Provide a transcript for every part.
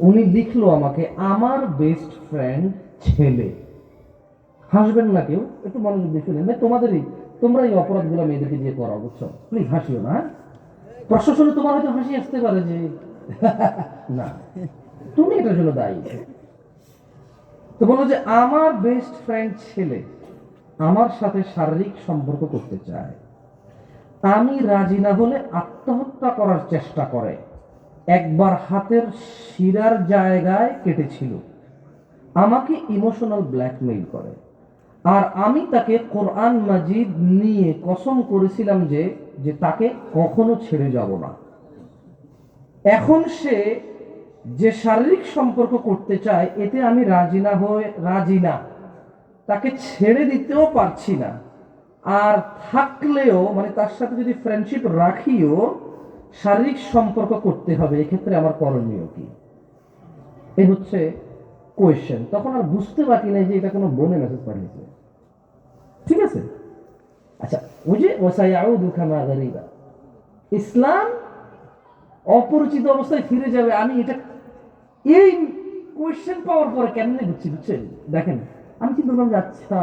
উনি লিখলো আমাকে আমার বেস্ট ফ্রেন্ড ছেলে। হাসবেন না কেউ? একটু মনোযোগ দিয়ে শুনেন। তোমাদেরই তোমরা এই অপরাধগুলো মেয়েদেরকে দিয়ে করো বুঝছ? প্লিজ হাসিও না হ্যাঁ? প্রশ্ন শুনে তোমার হয়তো হাসি আসতে পারে যে না। তুমি এটার জন্য দায়ী। তো বলো যে আমার বেস্ট ফ্রেন্ড ছেলে আমার সাথে শারীরিক সম্পর্ক করতে চায়। আমি রাজি না হলে আত্মহত্যা করার চেষ্টা করে। একবার হাতের শিরার জায়গায় কেটেছিল। আমাকে ইমোশনাল ব্ল্যাকমেইল করে। আর আমি তাকে কোরআন মাজিদ নিয়ে কসম করেছিলাম যে যে তাকে কখনো ছেড়ে যাব না। এখন সে যে শারীরিক সম্পর্ক করতে চায়, এতে আমি রাজি না হয়ে, রাজি না। তাকে ছেড়ে দিতেও পারছি না। আর থাকলেও মানে তার সাথে যদি ফ্রেন্ডশিপ রাখিও শারীরিক সম্পর্ক করতে হবে, এক্ষেত্রে আমার করণীয় কি? এই হচ্ছে কোয়েশ্চেন তখন আর বুঝতে বাকি নাই যে এটা কোনো বোনে মেসেজ পাঠিয়েছে। ঠিক আছে? আচ্ছা ওই যে ওসাইয়াউ দুখামা গরিবা। ইসলাম অপরিচিত অবস্থায় ফিরে যাবে, আমি এটা এই কোয়েশ্চেন পাওয়ার পরে কেমনে বুঝছি, বুঝছেন? দেখেন, আমি চিন্তা করলাম যে আচ্ছা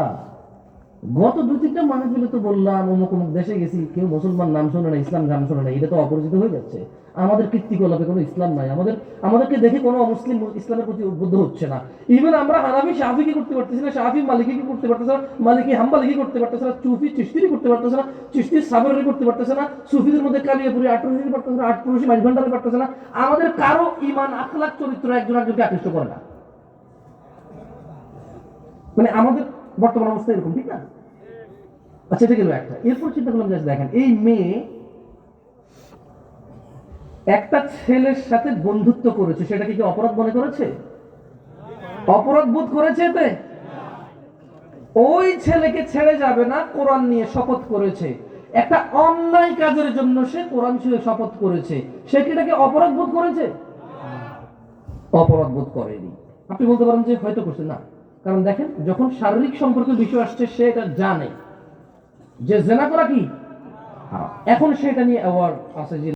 গত দু তিনটা মানুষ মিলে তো বললাম, অমুক অমুক দেশে গেছি, কেউ মুসলমান নাম শোনে না, ইসলাম নাম শোনে না, এটা তো অপরিচিত হয়ে যাচ্ছে। আমাদের কীর্তিকলাপে কোনো ইসলাম নাই, আমাদের, আমাদেরকে দেখে কোনো অমুসলিম ইসলামের প্রতি উদ্বুদ্ধ হচ্ছে না। ইভেন আমরা হানাফি শাফি কি করতে পারতেছি না, শাফি মালিকি কি করতে পারতেছে না, মালিকি হাম্বালি কি করতে পারতেছে না, চুফি চিস্তিরি করতে পারতেছে না চিস্তি সাবরি করতে পারতেছে না, সুফিদের মধ্যে কালিয়াপুরি আটপুরুষি পারতেছে না, আটপুরুষি মাঝ ভান্ডারে পারতেছে না। আমাদের কারও ইমান আখলাক চরিত্র একজন একজনকে আকৃষ্ট করে না। মানে আমাদের বর্তমান অবস্থা এরকম, ঠিক না? আচ্ছা এটা গেল একটা। এরপর চিন্তা করলাম যে দেখেন, এই মেয়ে একটা ছেলের সাথে বন্ধুত্ব করেছে, সেটা কি অপরাধ মনে করেছে? অপরাধ বোধ করেছে এতে? ওই ছেলেকে ছেড়ে যাবে না, কোরআন নিয়ে শপথ করেছে। একটা অন্যায় কাজের জন্য সে কোরআন ছুঁয়ে শপথ করেছে। সে কি এটাকে অপরাধ বোধ করেছে? অপরাধ বোধ করেনি। আপনি বলতে পারেন যে হয়তো করছে, না। কারণ দেখেন, যখন শারীরিক সম্পর্কের বিষয় আসছে, সে এটা জানে। যে জেনা করা কি? এখন এখন সেটা নিয়ে অ্যাওয়ার্ড আছে যে